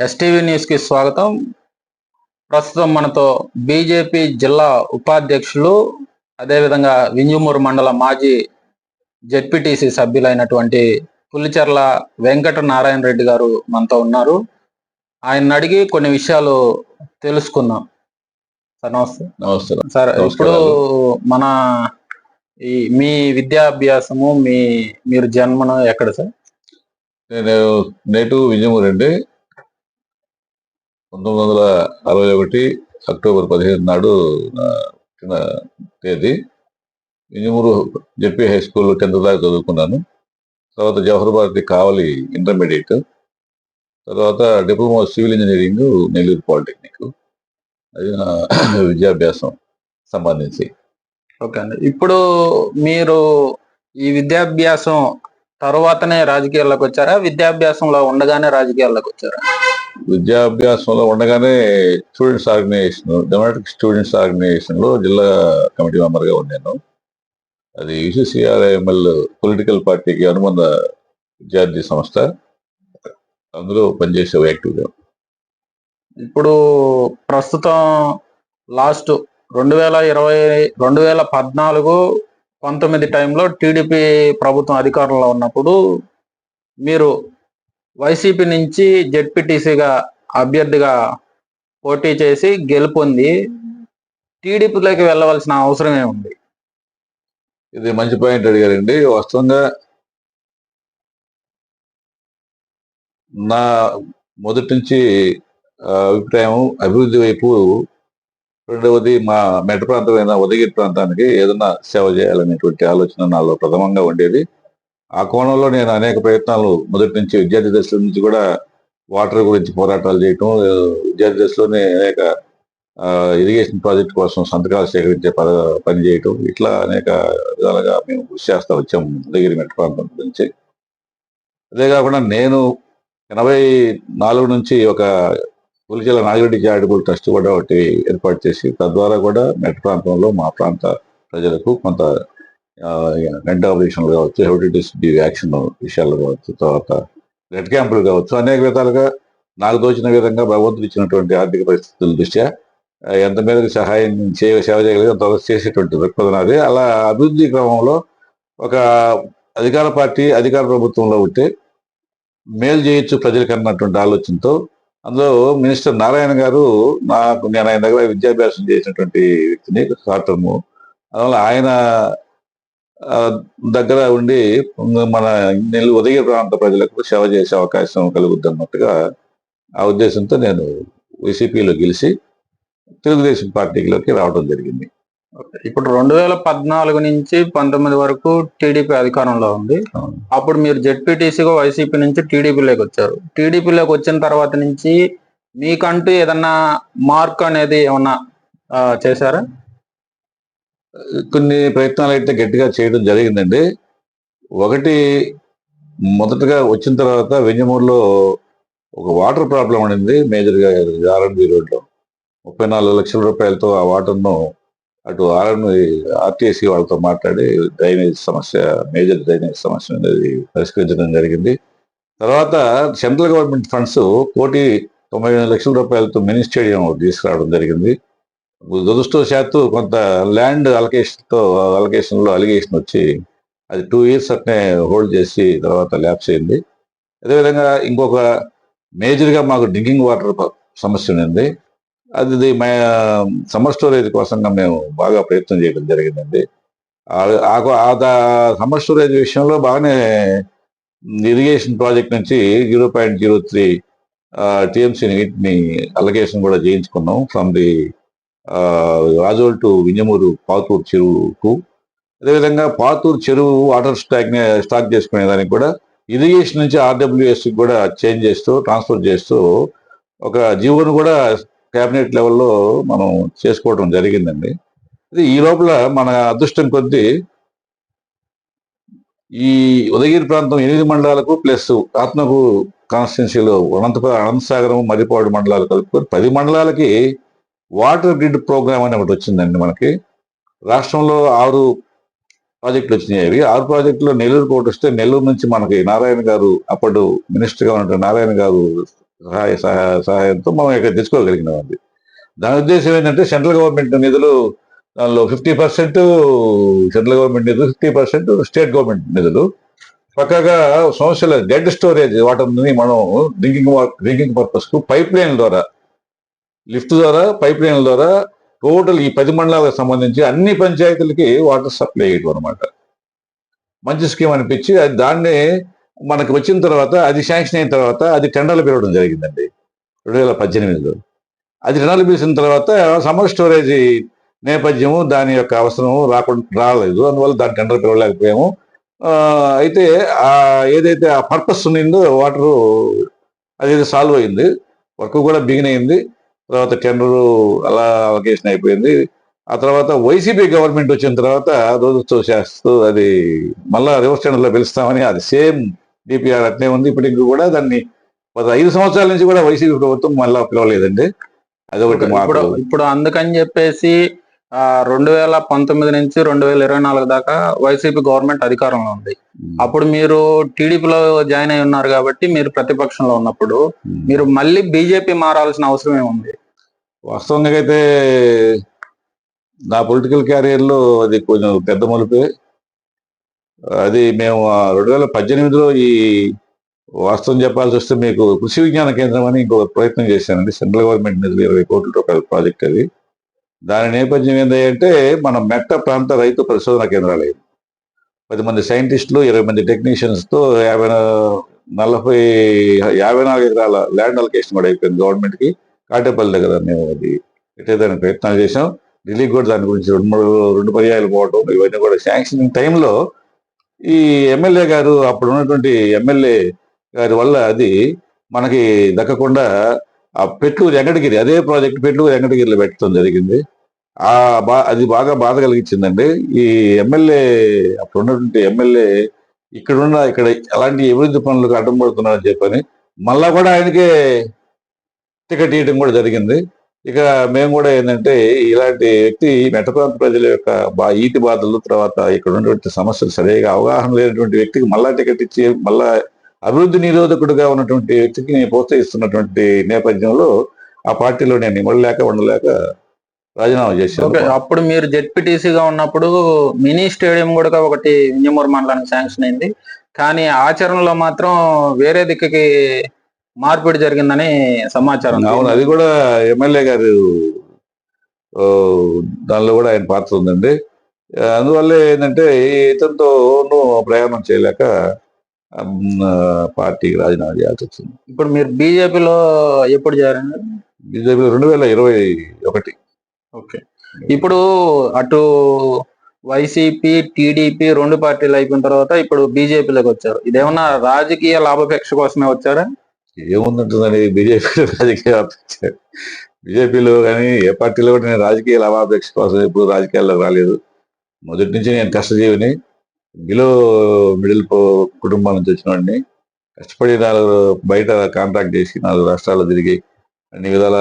STV న్యూస్కి స్వాగతం. ప్రస్తుతం మనతో బీజేపీ జిల్లా ఉపాధ్యక్షులు అదేవిధంగా వింజమూరు మండల మాజీ జెడ్పీటీసీ సభ్యులైనటువంటి పులిచెర్ల వెంకట నారాయణ రెడ్డి గారు మనతో ఉన్నారు. ఆయన అడిగి కొన్ని విషయాలు తెలుసుకుందాం. సార్ నమస్తే. నమస్కారం సార్ ఇప్పుడు. మన ఈ మీ విద్యాభ్యాసము మీ మీరు జన్మను ఎక్కడ సార్? నేను నేటు విజయమూరు అండి. పంతొమ్మిది వందల అరవై ఒకటి అక్టోబర్ పదిహేను నాడు పుట్టిన తేదీ. Vijayamuru ZP high school tenth దాకా చదువుకున్నాను. తర్వాత జవహర్ భారతి కావలి ఇంటర్మీడియట్. తర్వాత diploma civil engineering Nellore polytechnic. అది నా విద్యాభ్యాసం సంబంధించి. ఓకే అండి. ఇప్పుడు మీరు ఈ విద్యాభ్యాసం తర్వాతనే రాజకీయాల్లోకి వచ్చారా? విద్యాభ్యాసంలో ఉండగానే రాజకీయాల్లోకి వచ్చారా? విద్యాభ్యాసంలో ఉండగానే స్టూడెంట్స్ ఆర్గనైజేషన్ డెమోక్రటిక్ స్టూడెంట్స్ ఆర్గనైజేషన్లో జిల్లా కమిటీ మెంబర్గా ఉన్నాను అది యూసీసీఆర్ఐఎంఎల్ పొలిటికల్ పార్టీకి అనుబంధ విద్యార్థి సంస్థ. అందులో పనిచేసే యాక్టివ్గా. ఇప్పుడు ప్రస్తుతం లాస్ట్ రెండు వేల ఇరవై రెండు వేల పద్నాలుగు పంతొమ్మిది టైంలో టీడీపీ ప్రభుత్వం అధికారంలో ఉన్నప్పుడు మీరు వైసీపీ నుంచి జెడ్పీటీసీగా అభ్యర్థిగా పోటీ చేసి గెలుపొంది టీడీపీలోకి వెళ్ళవలసిన అవసరం ఉంది ఇది మంచి పాయింట్ అడిగారండి వాస్తవంగా నా మొదటి నుంచి అభిప్రాయం అభివృద్ధి వైపు రెండవది మా మెట ప్రాంతమైన ఉదగిరి ప్రాంతానికి ఏదైనా సేవ చేయాలనేటువంటి ఆలోచన నాలో ప్రథమంగా ఉండేది. ఆ కోణంలో నేను అనేక ప్రయత్నాలు మొదటి నుంచి విద్యార్థి దశల నుంచి కూడా వాటర్ గురించి పోరాటాలు చేయటం విద్యార్థి దశలోనే అనేక ఇరిగేషన్ ప్రాజెక్ట్ కోసం సంతకాలు సేకరించే ప- పని చేయటం ఇట్లా అనేక విధాలుగా మేము కృషి చేస్తా వచ్చాం ఉదయగిరి మెట్ట ప్రాంతం గురించి అదే కాకుండా నేను ఎనభై నాలుగు నుంచి ఒక పులిచెల నాగిరెడ్డి చారిటబుల్ ట్రస్ట్ కూడా ఒకటి ఏర్పాటు చేసి తద్వారా కూడా మెట్ట ప్రాంతంలో మా ప్రాంత ప్రజలకు కొంత గంట ఆపరేషన్లు కావచ్చు హెపటైటిస్ బి వ్యాక్సిన్ విషయాలు కావచ్చు తర్వాత బ్లడ్ క్యాంపులు కావచ్చు అనేక విధాలుగా నాకు తోచిన విధంగా భగవంతుడు ఇచ్చినటువంటి ఆర్థిక పరిస్థితుల దృష్ట్యా ఎంత మేరకు సహాయం చేయ సేవ చేయగలిగి అంతవరకు చేసేటువంటి దృక్పథం అది అలా అభివృద్ధి క్రమంలో ఒక అధికార పార్టీ అధికార ప్రభుత్వంలో ఉంటే మేలు చేయొచ్చు ప్రజలకు అన్నటువంటి ఆలోచనతో అందులో మినిస్టర్ నారాయణ గారు నాకు నేను ఆయన దగ్గర విద్యాభ్యాసం చేసినటువంటి వ్యక్తిని కాటము అందువల్ల ఆయన దగ్గర ఉండి మన నెల్లు ఉదయ ప్రాంత ప్రజలకు సేవ చేసే అవకాశం కలుగుద్ది అన్నట్టుగా ఆ ఉద్దేశంతో నేను వైసీపీలో గెలిచి తెలుగుదేశం పార్టీలోకి రావడం జరిగింది. ఇప్పుడు రెండు వేల పద్నాలుగు నుంచి పంతొమ్మిది వరకు టీడీపీ అధికారంలో ఉంది. అప్పుడు మీరు జెడ్పీటీసీగా వైసీపీ నుంచి టీడీపీలోకి వచ్చారు. టీడీపీలోకి వచ్చిన తర్వాత నుంచి మీకంటూ ఏదన్నా మార్క్ అనేది ఏమన్నా చేశారా? కొన్ని ప్రయత్నాలు అయితే గట్టిగా చేయడం జరిగిందండి. ఒకటి మొదటగా వచ్చిన తర్వాత వెంజమూరులో ఒక వాటర్ ప్రాబ్లం ఉండింది మేజర్గా ఆర్ఎన్బి రోడ్లో. ముప్పై నాలుగు లక్షల రూపాయలతో ఆ వాటర్ను అటు ఆర్ఎన్ ఆర్టీసీ వాళ్ళతో మాట్లాడి డ్రైనేజ్ సమస్య మేజర్ డ్రైనేజ్ సమస్య అనేది పరిష్కరించడం జరిగింది. తర్వాత సెంట్రల్ గవర్నమెంట్ ఫండ్స్ కోటి తొంభై లక్షల రూపాయలతో మినీ స్టేడియం తీసుకురావడం జరిగింది. దురదృష్టవశాత్తు కొంత ల్యాండ్ అలకేషన్తో అలకేషన్లో అలిగేషన్ వచ్చి అది టూ ఇయర్స్ అట్నే హోల్డ్ చేసి తర్వాత ల్యాప్స్ అయింది అదేవిధంగా ఇంకొక మేజర్గా మాకు డ్రింకింగ్ వాటర్ సమస్య ఉంది అది ఇది సమ్మర్ స్టోరేజ్ కోసంగా మేము బాగా ప్రయత్నం చేయడం జరిగిందండి. ఆ- దా- సమ్మర్ స్టోరేజ్ విషయంలో బాగానే ఇరిగేషన్ ప్రాజెక్ట్ నుంచి zero point zero three TMC నీటిని అలొకేషన్ కూడా చేయించుకున్నాం from the Rajol to Vinjamuru Paturu చెరువుకు. అదేవిధంగా పాతూరు చెరువు వాటర్ స్టాక్ స్టాక్ చేసుకునే దానికి కూడా ఇరిగేషన్ నుంచి ఆర్డబ్ల్యూఎస్ కూడా చేంజ్ చేస్తూ ట్రాన్స్ఫర్ చేస్తూ ఒక జీవోను కూడా కేబినెట్ లెవెల్లో మనం చేసుకోవడం జరిగిందండి. ఇది ఈ లోపల మన అదృష్టం కొద్దీ ఈ ఉదయగిరి ప్రాంతం ఎనిమిది మండలాలకు ప్లస్ ఆత్మకు కాన్స్టిట్యున్సీలో అనంతపురం అనంతసాగరం మర్రిపాడు మండలాలు కలుపుకొని పది మండలాలకి వాటర్ గ్రిడ్ ప్రోగ్రామ్ అని ఒకటి వచ్చిందండి మనకి. రాష్ట్రంలో ఆరు ప్రాజెక్టులు వచ్చినాయి ఆరు ప్రాజెక్టులో నెల్లూరు ఒకటి వస్తే నెల్లూరు నుంచి మనకి నారాయణ గారు అప్పుడు మినిస్టర్గా ఉన్న నారాయణ గారు సహాయ సహాయ సహాయంతో మనం ఇక్కడ తెచ్చుకోగలిగినాం అది. దాని ఉద్దేశం ఏంటంటే సెంట్రల్ గవర్నమెంట్ నిధులు దానిలో ఫిఫ్టీ పర్సెంట్ సెంట్రల్ గవర్నమెంట్ నిధులు ఫిఫ్టీ పర్సెంట్ స్టేట్ గవర్నమెంట్ నిధులు. పక్కగా సమస్యల డెడ్ స్టోరేజ్ వాటర్ని మనం డ్రింకింగ్ డ్రింకింగ్ పర్పస్కు పైప్ లైన్ ద్వారా లిఫ్ట్ ద్వారా పైప్ లైన్ల ద్వారా టోటల్ ఈ పది మండలాలకు సంబంధించి అన్ని పంచాయతీలకి వాటర్ సప్లై చేయడం అనమాట మంచి స్కీమ్ అనిపించి అది దాన్ని మనకు వచ్చిన తర్వాత అది శాంక్షన్ అయిన తర్వాత అది టెండర్లు పిలవడం జరిగిందండి రెండు వేల పద్దెనిమిదిలో. అది టెండర్లు పిలిచిన తర్వాత సమ్మర్ స్టోరేజ్ నేపథ్యము దాని యొక్క అవసరం రాకుండా రాలేదు. అందువల్ల దాని టెండర్ పిలవలేకపోయాము. అయితే ఆ ఏదైతే ఆ పర్పస్ ఉన్నిందో వాటరు అది సాల్వ్ అయింది. వర్క్ కూడా బిగిన్ అయింది. తర్వాత టెండర్ అలా అలొకేషన్ అయిపోయింది. ఆ తర్వాత వైసీపీ గవర్నమెంట్ వచ్చిన తర్వాత రోజుతో చేస్తూ అది మళ్ళా రివర్స్ టెండర్లో పిలుస్తామని అది సేమ్ డిపిఆర్ అట్నే ఉంది. ఇప్పటికి కూడా దాన్ని ఐదు సంవత్సరాల నుంచి కూడా వైసీపీ ప్రభుత్వం మళ్ళా పిలవలేదండి. అదొకటి ఇప్పుడు అందుకని చెప్పేసి రెండు వేల పంతొమ్మిది నుంచి రెండు వేల ఇరవై నాలుగు దాకా వైసీపీ గవర్నమెంట్ అధికారంలో ఉంది. అప్పుడు మీరు టీడీపీలో జాయిన్ అయి ఉన్నారు కాబట్టి మీరు ప్రతిపక్షంలో ఉన్నప్పుడు మీరు మళ్ళీ బీజేపీ మారాల్సిన అవసరం ఏముంది? వాస్తవంగా అయితే నా పొలిటికల్ క్యారియర్లో అది కొంచెం పెద్ద మలుపే. అది మేము రెండు వేల పద్దెనిమిదిలో ఈ వాస్తవం చెప్పాల్సి వస్తే మీకు కృషి విజ్ఞాన కేంద్రం అని ఇంకో ప్రయత్నం చేశానండి. సెంట్రల్ గవర్నమెంట్ నిధులు ఇరవై కోట్ల రూపాయల ప్రాజెక్ట్ అది. దాని నేపథ్యం ఏంటంటే మన మెట్ట ప్రాంత రైతు పరిశోధన కేంద్రాలు పది మంది సైంటిస్టులు ఇరవై మంది టెక్నీషియన్స్తో యాభై నలభై యాభై నాలుగు ఎకరాల ల్యాండ్ అలొకేషన్ కూడా అయిపోయింది గవర్నమెంట్కి. కాటేపల్లి దగ్గర మేము అది పెట్టేదానికి ప్రయత్నాలు చేసాం ఢిల్లీకి కూడా దాని గురించి రెండు మూడు రెండు పర్యాయాలు పోవటం ఇవన్నీ కూడా శాంక్షనింగ్ టైంలో ఈ ఎమ్మెల్యే గారు అప్పుడు ఉన్నటువంటి ఎమ్మెల్యే గారి వల్ల అది మనకి దక్కకుండా ఆ పెట్లూరు వెంకటగిరి అదే ప్రాజెక్ట్ పెట్లూరు వెంకటగిరిలో పెట్టడం జరిగింది. ఆ బా అది బాగా బాధ కలిగించిందండి. ఈ ఎమ్మెల్యే అప్పుడు ఉన్నటువంటి ఎమ్మెల్యే ఇక్కడున్న ఇక్కడ ఎలాంటి అభివృద్ధి పనులకు అడ్డం పడుతున్నారని చెప్పని మళ్ళా కూడా ఆయనకే టికెట్ ఇవ్వడం కూడా జరిగింది. ఇక మేము కూడా ఏంటంటే ఇలాంటి వ్యక్తి మెట్ట ప్రాంత ప్రజల యొక్క బా ఈటి బాధలు తర్వాత ఇక్కడ ఉన్నటువంటి సమస్యలు సరిగా అవగాహన లేనటువంటి వ్యక్తికి మళ్ళా టికెట్ ఇచ్చి మళ్ళా అభివృద్ధి నిరోధకుడుగా ఉన్నటువంటి వ్యక్తికి నేను ప్రోత్సహిస్తున్నటువంటి నేపథ్యంలో ఆ పార్టీలో నేను ఇవ్వలేక ఉండలేక రాజీనామా చేశాను. అప్పుడు మీరు జెడ్పీటీసీగా ఉన్నప్పుడు మినీ స్టేడియం కూడా ఒకటి వింజమూరు మండలానికి శాంక్షన్ అయింది. కానీ ఆచరణలో మాత్రం వేరే దిక్కుకి మార్పిడి జరిగిందని సమాచారం అవును అది కూడా ఎమ్మెల్యే గారు దానిలో కూడా ఆయన పాత్ర ఉందండి. అందువల్ల ఏంటంటే ఇతనితో ప్రయాణం చేయలేక పార్టీకి రాజీనామా చేయాల్సి వచ్చింది. ఇప్పుడు మీరు బీజేపీలో ఎప్పుడు చేరండి బీజేపీ రెండు వేల ఇరవై ఒకటి. ఓకే. ఇప్పుడు అటు వైసీపీ టీడీపీ రెండు పార్టీలు అయిపోయిన తర్వాత ఇప్పుడు బీజేపీలోకి వచ్చారు. ఇదేమన్నా రాజకీయ లాభాపేక్ష కోసమే వచ్చారా? ఏముందంటుందని బీజేపీ రాజకీయ బీజేపీలో కానీ ఏ పార్టీలో కూడా నేను రాజకీయ లాభాపేక్ష కోసం ఎప్పుడు రాజకీయాల్లో రాలేదు. మొదటి నుంచి నేను కష్టజీవిని బిలో మిడిల్ కుటుంబం నుంచి వచ్చిన వాడిని కష్టపడి నాలుగు బయట కాంట్రాక్ట్ చేసి నాలుగు రాష్ట్రాల్లో తిరిగి అన్ని విధాల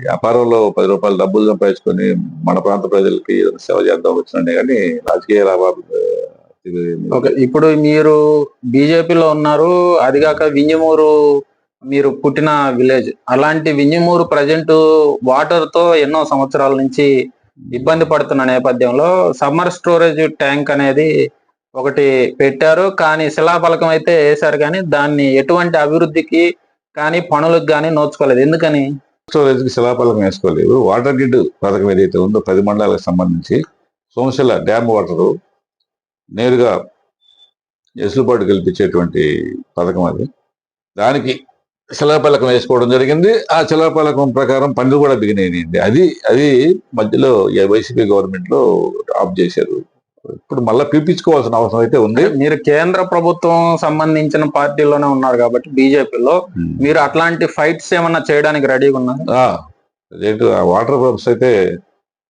వ్యాపారంలో పది రూపాయలు డబ్బులు సంపాదించుకొని మన ప్రాంత ప్రజలకి సేవ చేద్దాం వచ్చినండి కానీ రాజకీయ లాభాలు ఇప్పుడు మీరు బీజేపీలో ఉన్నారు. అదిగాక వింజమూరు మీరు పుట్టిన విలేజ్. అలాంటి వింజమూరు ప్రజెంట్ వాటర్తో ఎన్నో సంవత్సరాల నుంచి ఇబ్బంది పడుతున్న నేపథ్యంలో సమ్మర్ స్టోరేజ్ ట్యాంక్ అనేది ఒకటి పెట్టారు. కానీ శిలాఫలకం అయితే వేశారు కానీ దాన్ని ఎటువంటి అభివృద్ధికి కానీ పనులకు కానీ నోచుకోలేదు. ఎందుకని? శిలాఫలకం వేసుకోలేదు. వాటర్ గ్రిడ్ పథకం ఏదైతే ఉందో పది మండలాలకు సంబంధించి సోమశిల డ్యామ్ వాటర్ నేరుగా ఎసులుబాటు కల్పించేటువంటి పథకం అది. దానికి శిలాఫలకం వేసుకోవడం జరిగింది. ఆ శిలాపలకం ప్రకారం పనులు కూడా బిగినాయండి అది అది మధ్యలో వైసీపీ గవర్నమెంట్లో ఆఫ్ చేశారు. ఇప్పుడు మళ్ళీ పిలిపించుకోవాల్సిన అవసరం అయితే ఉంది. మీరు కేంద్ర ప్రభుత్వం సంబంధించిన పార్టీలోనే ఉన్నారు కాబట్టి బీజేపీలో మీరు అట్లాంటి ఫైట్స్ ఏమన్నా చేయడానికి రెడీగా ఉన్నారు? వాటర్ పంప్స్ అయితే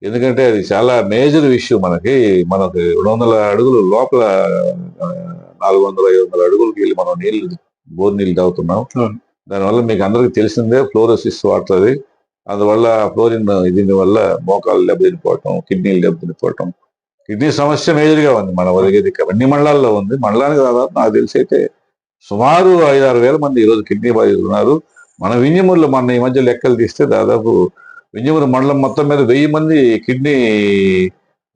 ఎందుకంటే అది చాలా మేజర్ ఇష్యూ మనకి. మనకి రెండు వందల అడుగులు లోపల నాలుగు వందల ఐదు వందల అడుగులకి వెళ్ళి మనం నీళ్ళు బోర్ నీళ్ళు తాగుతున్నాం. దానివల్ల మీకు అందరికి తెలిసిందే ఫ్లోరోసిస్ వాటర్ అది. అందువల్ల ఫ్లోరిన్ దీని వల్ల మోకాలు దెబ్బతినిపోవటం కిడ్నీలు దెబ్బతినిపోవటం కిడ్నీ సమస్య మేజర్గా ఉంది మన వదిగేది అన్ని మండలాల్లో ఉంది. మండలానికి దాదాపు నాకు తెలిసి అయితే సుమారు ఐదారు వేల మంది ఈరోజు కిడ్నీ బాధితులు ఉన్నారు. మన వింజమూరులో మన ఈ మధ్య లెక్కలు తీస్తే దాదాపు వింజమూరు మండలం మొత్తం మీద వెయ్యి మంది కిడ్నీ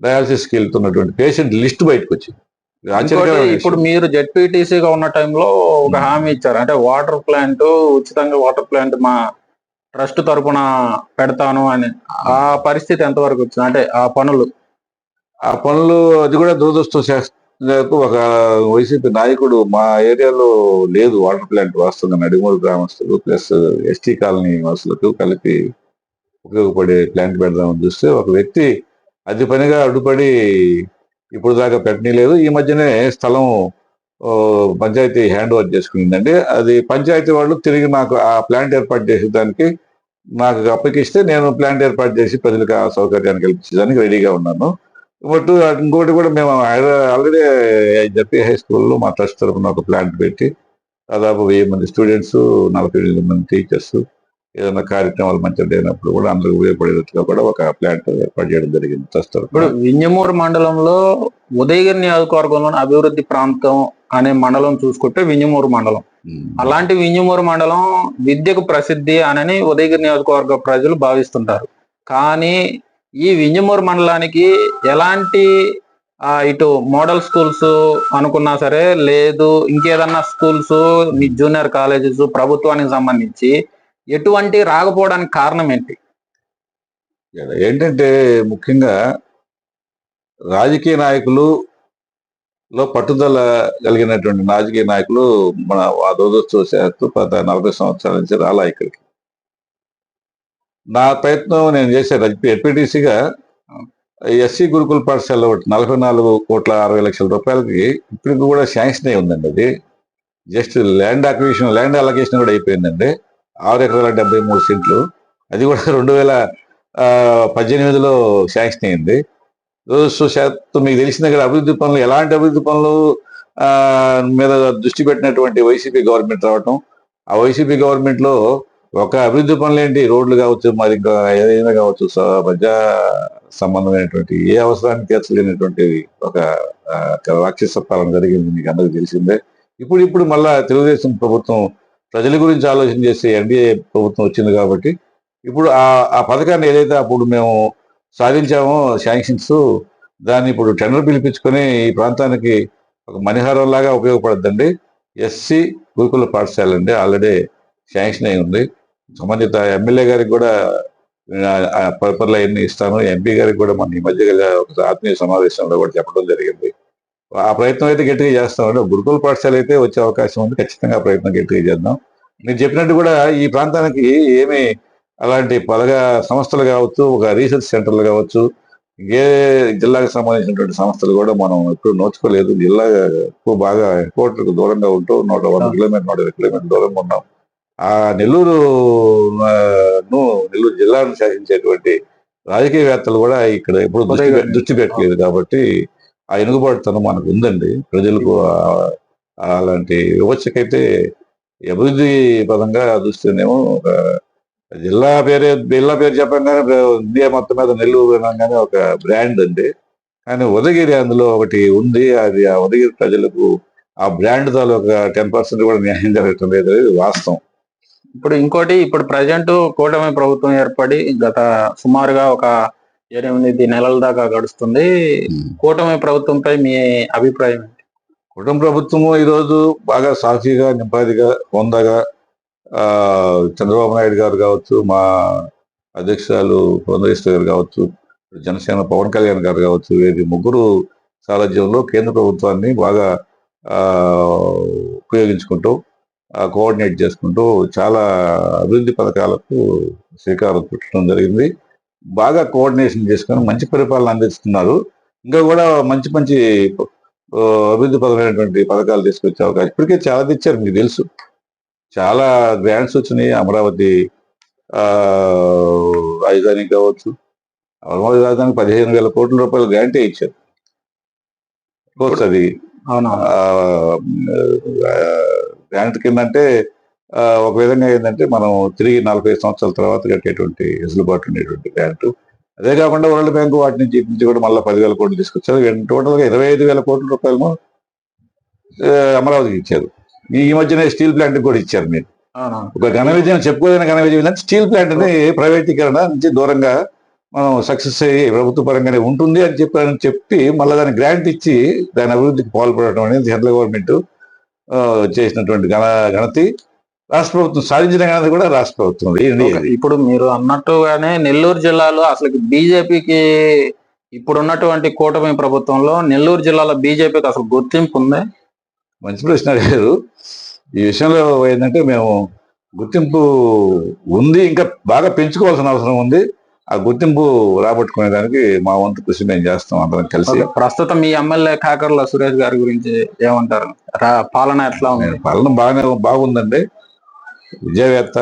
డయాలసిస్కి వెళ్తున్నటువంటి పేషెంట్ లిస్ట్ బయటకు వచ్చింది ఇది ఇప్పుడు. మీరు జెడ్పీటీసీగా ఉన్న టైంలో ఒక హామీ ఇచ్చారు. అంటే వాటర్ ప్లాంట్ ఉచితంగా వాటర్ ప్లాంట్ మా ట్రస్ట్ తరపున పెడతాను అని. ఆ పరిస్థితి ఎంతవరకు వచ్చింది? అంటే ఆ పనులు ఆ పనులు అది కూడా దురదృష్టం చేస్తున్నందుకు ఒక వైసీపీ నాయకుడు మా ఏరియాలో లేదు వాటర్ ప్లాంట్ వాస్తవంగా నడిమూరు గ్రామస్తులు ప్లస్ ఎస్టీ కాలనీ వాసులకు కలిపి ఉపయోగపడే ప్లాంట్ పెడదామని చూస్తే ఒక వ్యక్తి అది పనిగా అడ్డుపడి ఇప్పుడు దాకా పెట్టనీలేదు ఈ మధ్యనే స్థలం పంచాయతీ హ్యాండ్ ఓవర్ చేసుకునిందండి. అది పంచాయతీ వాళ్ళు తిరిగి నాకు ఆ ప్లాంట్ ఏర్పాటు చేసేదానికి నాకు అప్పగిస్తే నేను ప్లాంట్ ఏర్పాటు చేసి ప్రజలకు ఆ సౌకర్యాన్ని కల్పించడానికి రెడీగా ఉన్నాను. బట్ ఇంకోటి కూడా మేము ఆల్రెడీ జపి హై స్కూల్లో మా ట్రస్ట్ తరఫున ఒక ప్లాంట్ పెట్టి దాదాపు వెయ్యి మంది స్టూడెంట్స్ నలభై ఎనిమిది మంది టీచర్స్ ఏదైనా కార్యక్రమాలు మంచిగా లేనప్పుడు కూడా అందరికి ఉపయోగపడేటట్టుగా కూడా ఒక ప్లాంట్ ఏర్పాటు చేయడం జరిగింది ట్రస్ట్ ఇప్పుడు వింజమూరు మండలంలో ఉదయగిరి నియోజకవర్గంలోని అభివృద్ధి ప్రాంతం అనే మండలం చూసుకుంటే వింజమూరు మండలం. అలాంటి వింజమూరు మండలం విద్యకు ప్రసిద్ధి అని ఉదయగిరి నియోజకవర్గ ప్రజలు భావిస్తుంటారు. కానీ ఈ వింజమూరు మండలానికి ఎలాంటి ఇటు మోడల్ స్కూల్స్ అనుకున్నా సరే లేదు ఇంకేదన్నా స్కూల్స్ జూనియర్ కాలేజెస్ ప్రభుత్వానికి సంబంధించి ఎటువంటి రాకపోవడానికి కారణం ఏంటి? ఏంటంటే ముఖ్యంగా రాజకీయ నాయకులు లో పట్టుదల కలిగినటువంటి రాజకీయ నాయకులు మన ఆ దురదృష్టవశాత్తు నలభై సంవత్సరాల నుంచి రాలా ఇక్కడికి. నా ప్రయత్నం నేను చేశాను ఎడ్పిటిసిగా ఎస్సీ గురుకుల పాఠశాల ఒకటి నలభై నాలుగు కోట్ల అరవై లక్షల రూపాయలకి ఇప్పటికి కూడా శాంక్షన్ అయి ఉందండి అది. Just land acquisition land allocation కూడా అయిపోయిందండి. ఆరు ఎకరాల డెబ్బై మూడు సెంట్లు. అది కూడా రెండు వేల పద్దెనిమిదిలో శాంక్షన్ అయింది. శాతం మీకు తెలిసిన ఇక్కడ అభివృద్ధి పనులు ఎలాంటి అభివృద్ధి పనులు మీద దృష్టి పెట్టినటువంటి వైసీపీ గవర్నమెంట్ రావటం. ఆ వైసీపీ గవర్నమెంట్లో ఒక అభివృద్ధి పనులు ఏంటి రోడ్లు కావచ్చు మరి ఇంకా ఏదైనా కావచ్చు స- ప్రజా సంబంధమైనటువంటి ఏ అవసరానికి తీర్చలేనటువంటి ఒక రాక్షస పాలన జరిగింది మీకు అందరికీ తెలిసిందే. ఇప్పుడు ఇప్పుడు మళ్ళా తెలుగుదేశం ప్రభుత్వం ప్రజల గురించి ఆలోచన చేసే ఎన్డీఏ ప్రభుత్వం వచ్చింది కాబట్టి ఇప్పుడు ఆ ఆ పథకాన్ని ఏదైతే అప్పుడు మేము సాధించామో శాంక్షన్స్ దాన్ని ఇప్పుడు టెండర్ పిలిపించుకొని ఈ ప్రాంతానికి ఒక మణిహారం లాగా ఉపయోగపడద్దండి. ఎస్సీ గురుకుల పాఠశాల అండి ఆల్రెడీ శాంక్షన్ అయి ఉంది. సంబంధిత ఎమ్మెల్యే గారికి కూడా పేపర్లు అవన్నీ ఇస్తాను ఎంపీ గారికి కూడా మన ఈ మధ్య ఒక ఆత్మీయ సమావేశంలో కూడా చెప్పడం జరిగింది. ఆ ప్రయత్నం అయితే గట్టిగా చేస్తామండి. గురుకుల పాఠశాల అయితే వచ్చే అవకాశం ఉంది. ఖచ్చితంగా ప్రయత్నం గట్టిగా చేద్దాం. మీరు చెప్పినట్టు కూడా ఈ ప్రాంతానికి ఏమి అలాంటి పదగా సంస్థలు కావచ్చు ఒక రీసెర్చ్ సెంటర్లు కావచ్చు ఏ జిల్లాకు సంబంధించినటువంటి సంస్థలు కూడా మనం ఎప్పుడు నోచుకోలేదు. జిల్లా ఎక్కువ బాగా కోట్లకు దూరంగా ఉంటూ నూట వంద కిలోమీటర్ నూట ఇరవై కిలోమీటర్ దూరంగా ఉన్నాం. ఆ నెల్లూరు నెల్లూరు జిల్లాను శాసించేటువంటి రాజకీయవేత్తలు కూడా ఇక్కడ ఎప్పుడు దృష్టి పెట్టలేదు కాబట్టి ఆ ఎనుగుబాటుతనం మనకు ఉందండి. ప్రజలకు అలాంటి వివక్షకైతే అభివృద్ధి పదంగా చూస్తేనేమో ఒక జిల్లా పేరే జిల్లా పేరు చెప్పంగానే ఇండియా మొత్తం మీద నెల్లూరు అనగానే ఒక బ్రాండ్ అండి. కానీ ఉదగిరి అందులో ఒకటి ఉంది. అది ఆ ఉదగిరి ప్రజలకు ఆ బ్రాండ్ తాలూకా టెన్ పర్సెంట్ కూడా న్యాయం జరగటం లేదు వాస్తవం. ఇప్పుడు ఇంకోటి ఇప్పుడు ప్రజెంట్ కూటమి ప్రభుత్వం ఏర్పడి గత సుమారుగా ఒక ఎనిమిది నెలల దాకా గడుస్తుంది కూటమి ప్రభుత్వంపై మీ అభిప్రాయం ఏంటి? కుటుంబ ప్రభుత్వము ఈరోజు బాగా సాక్షిగా నింపాదిగా హోందాగా ఆ, చంద్రబాబు నాయుడు గారు కావచ్చు మా అధ్యక్షురాలు పురంధరేశ్వరి గారు కావచ్చు జనసేన పవన్ కళ్యాణ్ గారు కావచ్చు వీరి ముగ్గురు సారథ్యంలో కేంద్ర ప్రభుత్వాన్ని బాగా ఉపయోగించుకుంటూ కోఆర్డినేట్ చేసుకుంటూ చాలా అభివృద్ధి పథకాలకు శ్రీకారం చుట్టడం జరిగింది. బాగా కోఆర్డినేషన్ చేసుకొని మంచి పరిపాలన అందిస్తున్నారు. ఇంకా కూడా మంచి మంచి అభివృద్ధి పరమైనటువంటి పథకాలు తీసుకొచ్చే అవకాశం ఇప్పటికే చాలా తెచ్చారు మీకు తెలుసు. చాలా గ్రాంట్స్ వచ్చినాయి. అమరావతి ఆ రాజధాని కావచ్చు. అమరావతి రాజధానికి పదిహేను వేల కోట్ల రూపాయలు గ్రాంటే ఇచ్చారు. కోర్స్ అది. అవునా గ్రాంట్ కింద అంటే ఒక విధంగా ఏంటంటే మనం తిరిగి నలభై సంవత్సరాల తర్వాత కట్టేటువంటి వెసులుబాటు ఉండేటువంటి గ్రాంట్ అదే కాకుండా వరల్డ్ బ్యాంక్ వాటి నుంచి నుంచి కూడా మళ్ళీ పదివేల కోట్లు తీసుకొచ్చారు. టోటల్గా ఇరవై ఐదు వేల కోట్ల రూపాయలు అమరావతికి ఇచ్చారు. ఈ మధ్యనే స్టీల్ ప్లాంట్ కూడా ఇచ్చారు మీరు. ఒక ఘన విజయం చెప్పుకోదైన ఘన విజయం ఏంటంటే స్టీల్ ప్లాంట్ని ప్రైవేటీకరణ నుంచి దూరంగా మనం సక్సెస్ అయ్యి ప్రభుత్వ పరంగానే ఉంటుంది అని చెప్పి చెప్పి మళ్ళీ దాని గ్రాంట్ ఇచ్చి దాని అభివృద్ధికి పాల్పడటం అనేది సెంట్రల్ గవర్నమెంట్ చేసినటువంటి ఘన ఘనతి రాష్ట్ర ప్రభుత్వం సాధించిన ఘనత కూడా రాష్ట్ర ప్రభుత్వం. ఇప్పుడు మీరు అన్నట్టుగానే నెల్లూరు జిల్లాలో అసలు బీజేపీకి ఇప్పుడు ఉన్నటువంటి కూటమి ప్రభుత్వంలో నెల్లూరు జిల్లాలో బీజేపీకి అసలు గుర్తింపు ఉంది? మంచి ప్రశ్న అడిగారు. ఈ విషయంలో ఏంటంటే మేము గుర్తింపు ఉంది ఇంకా బాగా పెంచుకోవాల్సిన అవసరం ఉంది. ఆ గుర్తింపు రాబట్టుకునే దానికి మా వంతు కృషి మేము చేస్తాం అందరం కలిసి. ప్రస్తుతం మీ ఎమ్మెల్యే కాకర్ల సురేష్ గారి గురించి ఏమంటారు? పాలన ఎట్లా ఉంది? పాలన బాగానే బాగుందండి. విద్యావేత్త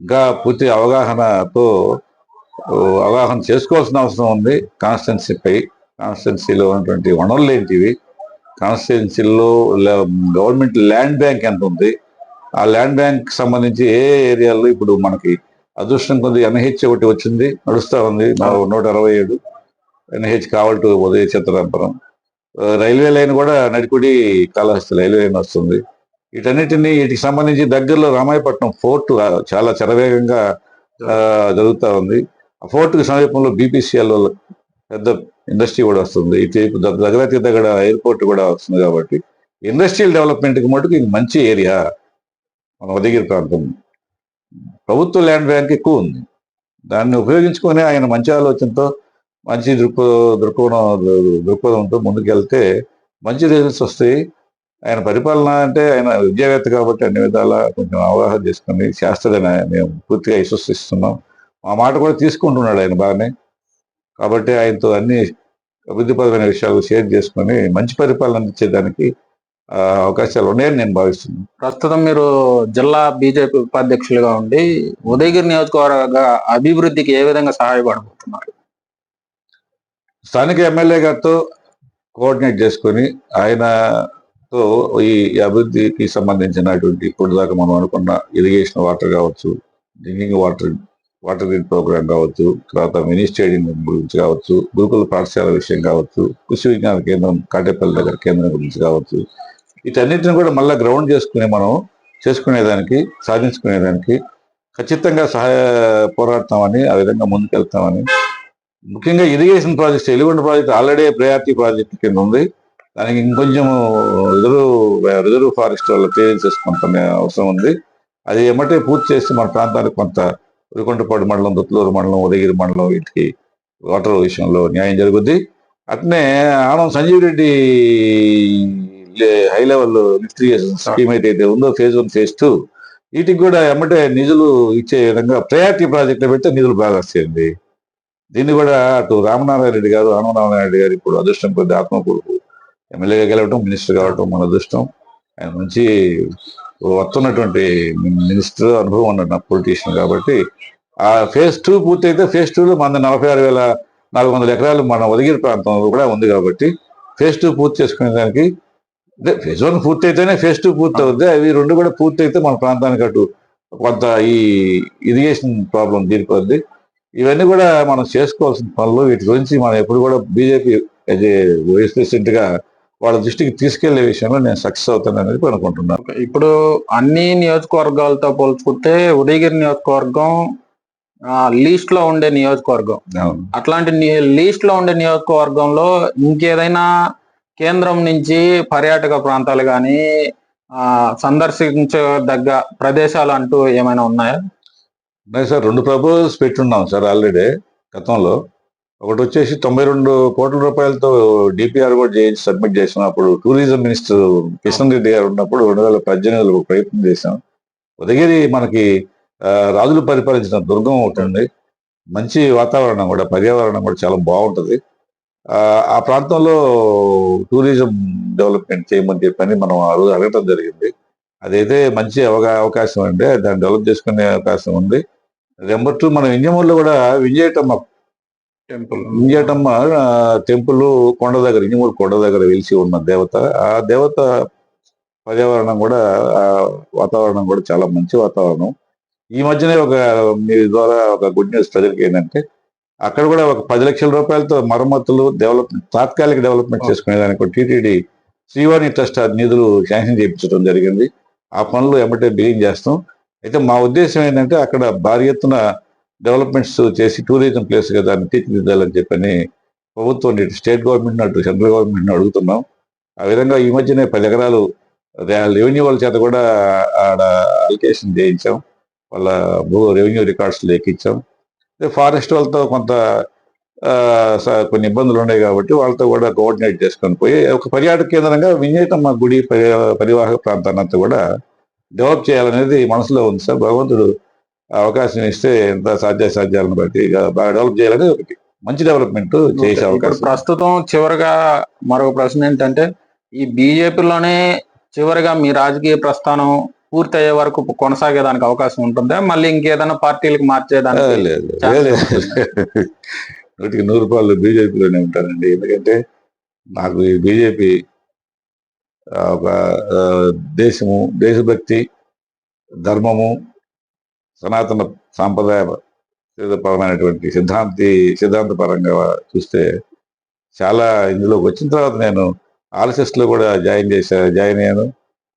ఇంకా పూర్తి అవగాహనతో అవగాహన చేసుకోవాల్సిన అవసరం ఉంది. కాన్స్టిట్యున్సీపై కాన్స్టిట్యున్సీలో ఉన్నటువంటి వనరులు ఏంటివి? కాన్స్టిట్యున్సీలో గవర్నమెంట్ ల్యాండ్ బ్యాంక్ ఎంత ఉంది? ఆ ల్యాండ్ బ్యాంక్ సంబంధించి ఏ ఏరియాలో ఇప్పుడు మనకి అదృష్టం కొద్ది ఎన్హెచ్ ఒకటి వచ్చింది నడుస్తూ ఉంది. నూట అరవై ఏడు NH Kavali to Udaya Chitrapuram railway line కూడా నడికుడి కాళహస్తి రైల్వే లైన్ వస్తుంది. వీటన్నిటిని వీటికి సంబంధించి దగ్గరలో రామాయపట్నం ఫోర్ట్ చాలా చరవేగంగా జరుగుతూ జరుగుతా ఉంది. ఆ ఫోర్ట్కి సమీపంలో బీపీసీఎల్ పెద్ద ఇండస్ట్రీ కూడా వస్తుంది. ఇటువైపు దగ్గరకి దగ్గర ఎయిర్పోర్ట్ కూడా వస్తుంది కాబట్టి. ఇండస్ట్రియల్ డెవలప్మెంట్కి మటుకు ఇది మంచి ఏరియా. మన ఉదయగిరి ప్రాంతం. ప్రభుత్వ ల్యాండ్ బ్యాంక్ ఎక్కువ ఉంది. దాన్ని ఉపయోగించుకొని ఆయన మంచి ఆలోచనతో మంచి దృక్ప దృక్కోణం దృక్పథంతో ముందుకెళ్తే మంచి రిజల్ట్స్ వస్తాయి. ఆయన పరిపాలన అంటే ఆయన విద్యావేత్త కాబట్టి అన్ని విధాలా కొంచెం అవగాహన చేసుకుని శాస్త్రదని మేము పూర్తిగా విశ్వసిస్తున్నాం. మా మాట కూడా తీసుకుంటున్నాడు ఆయన బాగానే. కాబట్టి ఆయనతో అన్ని అభివృద్ధిపరమైన విషయాలు షేర్ చేసుకొని మంచి పరిపాలన ఇచ్చేదానికి అవకాశాలు ఉన్నాయని నేను భావిస్తున్నాను. ప్రస్తుతం మీరు జిల్లా బీజేపీ ఉపాధ్యక్షులుగా ఉండి ఉదయగిరి నియోజకవర్గ అభివృద్ధికి ఏ విధంగా సహాయపడబోతున్నారు? స్థానిక ఎమ్మెల్యే గారితో కోఆర్డినేట్ చేసుకొని ఆయనతో ఈ అభివృద్ధికి సంబంధించినటువంటి ఇప్పుడు దాకా మనం అనుకున్న ఇరిగేషన్ వాటర్ కావచ్చు drinking water water grid programme కావచ్చు తర్వాత మినీ స్టేడియం గురించి కావచ్చు గురుకుల పాఠశాల విషయం కావచ్చు కృషి విజ్ఞాన కేంద్రం కాటేపల్లి దగ్గర కేంద్రం గురించి కావచ్చు వీటన్నిటిని కూడా మళ్ళీ గ్రౌండ్ చేసుకుని మనం చేసుకునేదానికి సాధించుకునేదానికి ఖచ్చితంగా సహాయ పోరాడతామని ఆ విధంగా ముందుకెళ్తామని. ముఖ్యంగా irrigation project Veligonda project already priority project కింద ఉంది. దానికి ఇంకొంచెం రిజర్వ్ రిజర్వ్ ఫారెస్ట్ వాళ్ళు క్లియర్ చేసుకుంటున్న అవసరం ఉంది. అది ఏమంటే పూర్తి చేసి మన ప్రాంతానికి కొంత ఉరికొండపాడు మండలం దుత్లూరు మండలం ఉదయగిరి మండలం వీటికి వాటర్ విషయంలో న్యాయం జరుగుద్ది. అట్నే Anam Sanjeev Reddy high level irrigation scheme అయితే ఉందో ఫేజ్ వన్ ఫేజ్ టూ వీటికి కూడా ఎమ్మటే నిధులు ఇచ్చే విధంగా ప్రయారిటీ ప్రాజెక్టులు పెడితే నిధులు బాగా వస్తాయండి. దీన్ని కూడా అటు రామనారాయణ రెడ్డి గారు రామనారాయణ రెడ్డి గారు ఇప్పుడు అదృష్టం కొద్ది ఆత్మకూరు ఎమ్మెల్యేగా గెలవటం మినిస్టర్ కావటం మన అదృష్టం. ఆయన మంచి వస్తున్నటువంటి మినిస్టర్ అనుభవం ఉన్న పొలిటీషియన్ కాబట్టి ఆ ఫేజ్ టూ పూర్తయితే ఫేజ్ టూలో మన నలభై ఆరు వేల నాలుగు వందల ఎకరాలు మన ఉదగిరి ప్రాంతంలో కూడా ఉంది కాబట్టి ఫేజ్ టూ పూర్తి చేసుకునే దానికి అదే ఫేజ్ వన్ పూర్తి అయితేనే ఫేజ్ టూ పూర్తి అవుతుంది అవి రెండు కూడా పూర్తి అయితే మన ప్రాంతానికి అటు కొంత ఈ ఇరిగేషన్ ప్రాబ్లం తీరిపోద్ది. ఇవన్నీ కూడా మనం చేసుకోవాల్సిన పనులు. వీటి గురించి మనం ఎప్పుడు కూడా బీజేపీ వైస్ ప్రెసిడెంట్గా వాళ్ళ దృష్టికి తీసుకెళ్ళే విషయంలో నేను సక్సెస్ అవుతాను అనేది అనుకుంటున్నాను. ఇప్పుడు అన్ని నియోజకవర్గాలతో పోల్చుకుంటే ఉదయగిరి నియోజకవర్గం లీస్ట్లో ఉండే నియోజకవర్గం. అట్లాంటి లీస్ట్లో ఉండే నియోజకవర్గంలో ఇంకేదైనా కేంద్రం నుంచి పర్యాటక ప్రాంతాలు కానీ సందర్శించదగ్గ ప్రదేశాలు అంటూ ఏమైనా ఉన్నాయా? ఉన్నాయి సార్. రెండు ప్రపోజల్స్ పెట్టున్నాం సార్ ఆల్రెడీ గతంలో. ఒకటి వచ్చేసి తొంభై రెండు కోట్ల రూపాయలతో డిపిఆర్ కూడా చేయించి సబ్మిట్ చేసాం అప్పుడు టూరిజం మినిస్టర్ కిషన్ రెడ్డి గారు ఉన్నప్పుడు రెండు వేల పద్దెనిమిదిలో ఒక ప్రయత్నం చేశాం. ఉదయగిరి మనకి రాజులు పరిపాలించిన దుర్గం ఒకటి ఉంది. మంచి వాతావరణం కూడా పర్యావరణం కూడా చాలా బాగుంటుంది. ఆ, ప్రాంతంలో టూరిజం డెవలప్మెంట్ చేయమని చెప్పని మనం ఆ రోజు అడగటం జరిగింది. అదైతే మంచి అవగా అవకాశం అండి. దాన్ని డెవలప్ చేసుకునే అవకాశం ఉంది. నెంబర్ టూ మన వింజమూరులో కూడా వింజయటమ్మ టెంపుల్ విజయటమ్మ టెంపుల్ కొండ దగ్గర ఇంజమూరు కొండ దగ్గర వెలిసి ఉన్న దేవత. ఆ దేవత పర్యావరణం కూడా ఆ వాతావరణం కూడా చాలా మంచి వాతావరణం. ఈ మధ్యనే ఒక మీ ద్వారా ఒక గుడ్ న్యూస్ ప్రజలకి ఏంటంటే అక్కడ కూడా ఒక పది లక్షల రూపాయలతో మరమ్మతులు డెవలప్మెంట్ తాత్కాలిక డెవలప్మెంట్ చేసుకునే దానికి టీటీడీ శ్రీవాణి ట్రస్ట్ నిధులు శాంక్షన్ చేయించడం జరిగింది. ఆ పనులు ఎమ్మటే బిగిన్ చేస్తాం. అయితే మా ఉద్దేశం ఏంటంటే అక్కడ భారీ ఎత్తున డెవలప్మెంట్స్ చేసి టూరిజం ప్లేస్గా దాన్ని తీర్చిదిద్దాలని చెప్పని ప్రభుత్వం ఇటు స్టేట్ గవర్నమెంట్ అటు సెంట్రల్ గవర్నమెంట్ అడుగుతున్నాం. ఆ విధంగా ఈ మధ్యనే పది ఎకరాలు రెవెన్యూ వాళ్ళ చేత కూడా ఆడ అలికేషన్ చేయించాం. వాళ్ళ భూ రెవెన్యూ రికార్డ్స్ ఎక్కించాం ఫారెస్ట్ వాళ్ళతో కొంత కొన్ని ఇబ్బందులు ఉన్నాయి కాబట్టి వాళ్ళతో కూడా కోఆర్డినేట్ చేసుకొని పోయి ఒక పర్యాటక కేంద్రంగా విజయతమ్మ గుడి పరి- పరివాహక ప్రాంతాన్ని అంతా కూడా డెవలప్ చేయాలనేది మనసులో ఉంది సార్. భగవంతుడు అవకాశం ఇస్తే ఎంత సాధ్యాసాధ్యాలను బట్టి బాగా డెవలప్ చేయాలని ఒకటి. మంచి డెవలప్మెంట్ చేసే అవకాశం. ప్రస్తుతం చివరగా మరొక ప్రశ్న ఏంటంటే ఈ బీజేపీలోనే చివరిగా మీ రాజకీయ ప్రస్థానం పూర్తి అయ్యే వరకు కొనసాగేదానికి అవకాశం ఉంటుందా? మళ్ళీ ఇంకేదైనా పార్టీలకు మార్చేదానికి. నూటికి నూరు రూపాయలు బీజేపీలోనే ఉంటానండి ఎందుకంటే నాకు ఈ బీజేపీ ఒక దేశము దేశభక్తి ధర్మము సనాతన సాంప్రదాయ పరమైనటువంటి సిద్ధాంతి సిద్ధాంతపరంగా చూస్తే చాలా ఇందులోకి వచ్చిన తర్వాత నేను RSS లో కూడా జాయిన్ చేశా జాయిన్ అయ్యాను.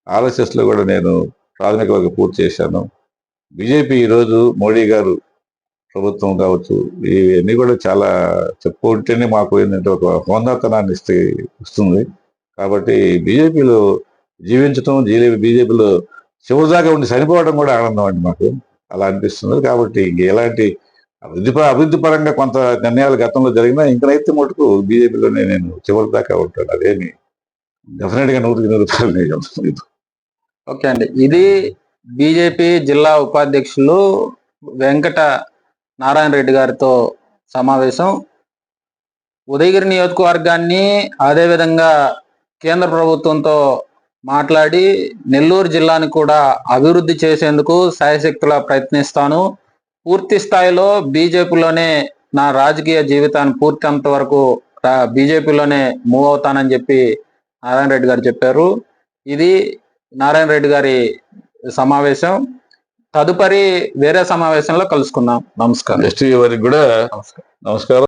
RSS లో కూడా నేను ప్రాథమిక వర్గ పూర్తి చేశాను. బీజేపీ ఈరోజు మోడీ గారు ప్రభుత్వం కావచ్చు ఇవన్నీ కూడా చాలా చెప్పుకుంటేనే మాకు ఏంటంటే ఒక హోందాతనాన్ని ఇస్తే ఇస్తుంది కాబట్టి బీజేపీలో జీవించడం బీజేపీలో చివరిదాకా ఉండి చనిపోవడం కూడా ఆనందం అండి మాకు. అలా అనిపిస్తుంది. కాబట్టి ఇంక ఎలాంటి అభివృద్ధి అభివృద్ధి పరంగా కొంత నిర్ణయాలు గతంలో జరిగినా ఇంకనైతే మటుకు బీజేపీలోనే నేను చివరిదాకా ఉంటాను. అదేమి డెఫినెట్గా నూటికి నూరు రూపాయలు నేను ఓకే అండి. ఇది బీజేపీ జిల్లా ఉపాధ్యక్షులు వెంకట నారాయణ రెడ్డి గారితో సమావేశం. ఉదయగిరి నియోజకవర్గాన్ని అదేవిధంగా కేంద్ర ప్రభుత్వంతో మాట్లాడి నెల్లూరు జిల్లాని కూడా అభివృద్ధి చేసేందుకు శాయశక్తులా ప్రయత్నిస్తాను. పూర్తి స్థాయిలో బీజేపీలోనే నా రాజకీయ జీవితాన్ని పూర్తి అంత వరకు బీజేపీలోనే మూవ్ అవుతానని చెప్పి నారాయణ రెడ్డి గారు చెప్పారు. ఇది నారాయణ రెడ్డి గారి సమావేశం. తదుపరి వేరే సమావేశంలో కలుసుకుందాం. నమస్కారం. వరకు కూడా నమస్కారం.